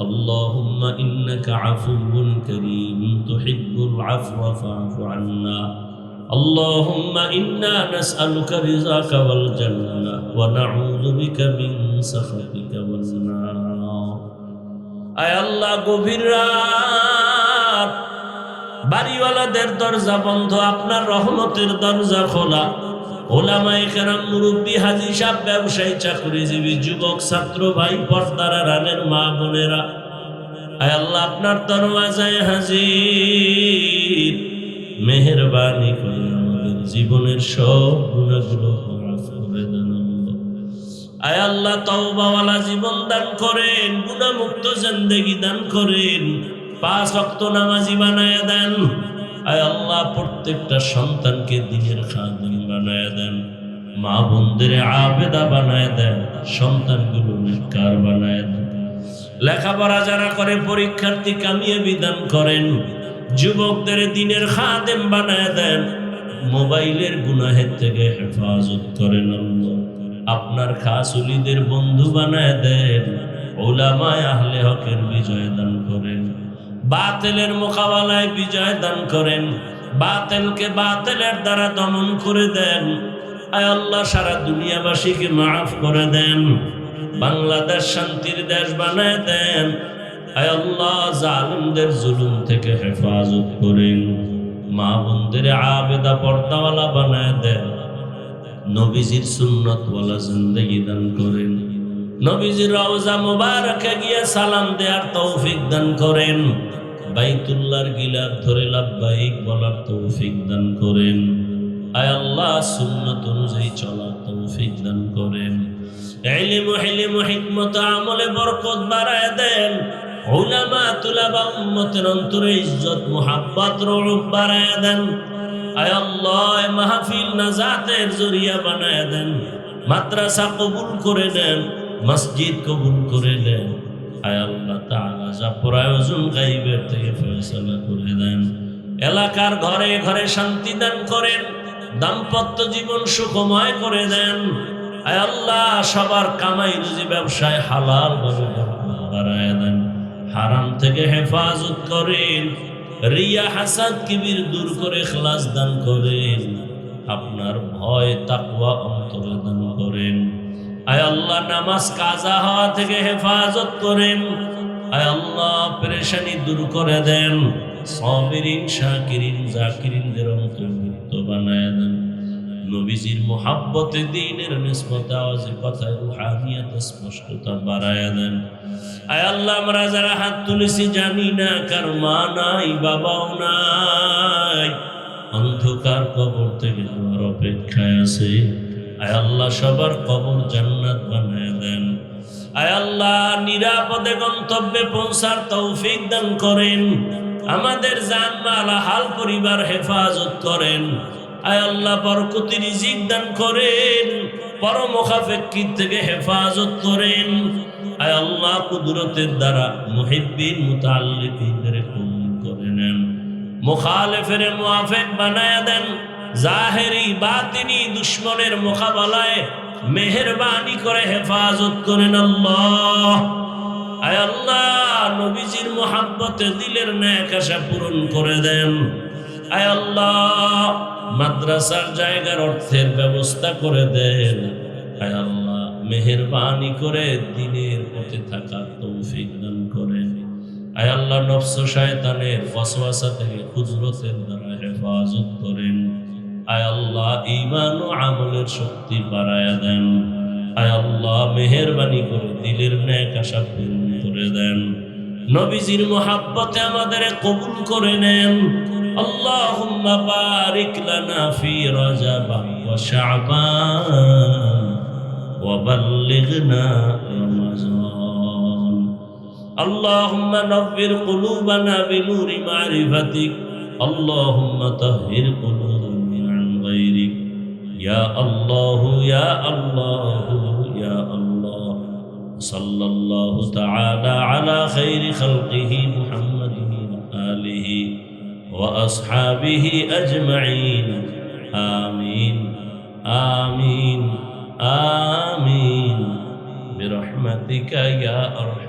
اللهم إنك عفو كريم تحب العفو فاعف عنا اللهم إنا نسألك رزاك والجنة ونعوذ بك من سخطك والنار আয় আল্লাহ গভীর রাত বাড়িওয়ালাদের দরজা বন্ধ আপনার রহমতের দরজা খোলা ওলামায়ে কেরাম মুরব্বী হাজি সাহেব, ব্যবসায়ী, চাকরিজীবী, যুবক, ছাত্র ভাই, পর্দার, রানের মা বোনেরা। আয় আল্লাহ, আপনার দরওয়াজায় হাজির। মেহেরবানি করে আমাদের জীবনের সব গুণাগুলো আয় আল্লাহ, তওবাওয়ালা জীবন দান করেন, গুণামুক্ত জিন্দেগি দান করেন। পাঁচ অক্ত নামাজি বানায় দেন। আয় আল্লাহ, প্রত্যেকটা সন্তানকে দিনের খাদিম বানায় দেন। মা বোনদের আবেদা বানায় দেন, সন্তানগুলো নিকার বানায় দেন। লেখাপড়া যারা করে, পরীক্ষার্থী কামিয়ে বিধান করেন। যুবকদের দিনের খাদেম বানায় দেন। মোবাইলের গুনাহের থেকে হেফাজত করেন আপনার খাসুলিদের বন্ধু বানায় দেন। ওলামায় আহলে হকের বিজয় দান করেন। বাতেলের মোকাবেলায় বিজয় দান করেন। বাতেলকে বাতেলের দ্বারা দমন করে দেন। আয় আল্লাহ, সারা দুনিয়াবাসীকে মাফ করে দেন। বাংলাদেশ শান্তির দেশ বানায় দেন। আয় আল্লাহ, জালিমদের জুলুম থেকে হেফাজত করেন। মা বোনদের আবেদা পর্দাওয়ালা বানায় দেন। নবীজির সুন্নতওয়ালা জিন্দগি দান করেন। নবীজির রওজা মুবারকে গিয়ে সালাম দেওয়ার তৌফিক দান করেন। বাইতুল্লাহর গিলাপ ধরে লাভবাহিক বলার তৌফিক দান করেন। আয় আল্লাহ, সুন্নত অনুযায়ী চলার তৌফিক দান করেন। ইলম হিলম, হিকমত, আমলে বরকত বাড়ায় দেন। উলামা, তুলাবা উম্মতের অন্তরে ইজ্জত, মুহাব্বত রূপ বাড়ায় দেন। আয় আল্লাহ মাহফিল নাজাতের জরিয়া বানায় দেন। মাদ্রাসা কবুল করে নেন, মসজিদ কবুল করে নেন। আয় আল্লাহ তাআলা যা প্রয়োজন গাইবের থেকে ফয়সালা করে দেন। এলাকার ঘরে ঘরে শান্তি দান করেন, দাম্পত্য জীবন সুখময় করে দেন। আল্লাহ, সবার কামাই রুজি ব্যবসায় হালাল বাড়ায় দেন। হারাম থেকে হেফাজত করেন, রিয়া হাসাদ কিবির দূর করে খ্লাস দান করেন। আপনার ভয়, তাকওয়া অন্তরে দান করেন। আয় আল্লাহ, নামাজ কাজা হওয়া থেকে হেফাজত করেন। আল্লাহ, পেরেশানি দূর করে দেন। সবিরিন, শাকিরিন জাকিরিনদের অন্তর্ভুক্ত বানায় দেন। নবীজির মোহাব্বতে, দিনের নিসবত আওয়াজে কথায় রুহানিয়াত স্পষ্টতা বাড়ায় দেন। আয় আল্লাহ, আমরা যারা হাত তুলেছি জানি না, কার মা নাই, বাবাও নাই। অন্ধকার কবর থেকে আমার অপেক্ষায় আছে। আয় আল্লাহ, সবার কবর জান্নাত বানায় দেন। আল্লাহ, নিরাপদে গন্তব্যে পৌঁছার তৌফিক দান করেন। আমাদের জানমাল হাল পরিবার হেফাজত করেন। আয় আল্লাহ, বরকতি রিজিক দান করেন। পরমখাফেক্ষির থেকে হেফাজত করেন। আয় আল্লাহ, কুদরতের দ্বারা মুহিব্বিন মুতাল্লিকিনদের কবুল করে নেন। মুখালেফের মুআফিক বানায়া দেন। জাহেরি, বাতিনি, দুশ্মনের মোকাবেলায় মেহেরবানি করে হেফাজত করেন আল্লাহ। আয় আল্লাহ, নবীজির মোহাব্বতে দিলের ন্যাক আশা পূরণ করে দেন। আয় আল্লাহ, মাদ্রাসার জায়গার অর্থের ব্যবস্থা করে দেন। আয় আল্লাহ, মেহেরবানি করে দিনের পথে থাকার তৌফিক দান করেন। আয় আল্লাহ, নফস শয়তানের ওয়াসওয়াসা থেকে কুদরতের দ্বারা হেফাজত করেন। আয় আল্লাহ ঈমান ও আমলের শক্তি বাড়ায়া দেন আয় আল্লাহ মেহেরবানি করে দিলের ন্যাক আশা পূরণ করে দেন নবীজির মোহাব্বতে আমাদের কবুল করে নেন اللهم بارك لنا في رجب وشعبان وبلغنا رمضان اللهم نور قلوبنا بنور معرفتك اللهم طهر قلوبنا عن غيرك يا الله يا الله يا الله. صلى الله تعالى على خير خلقه محمد وآله وأصحابه أجمعين. آمين آمين آمين. برحمتك يا أرحم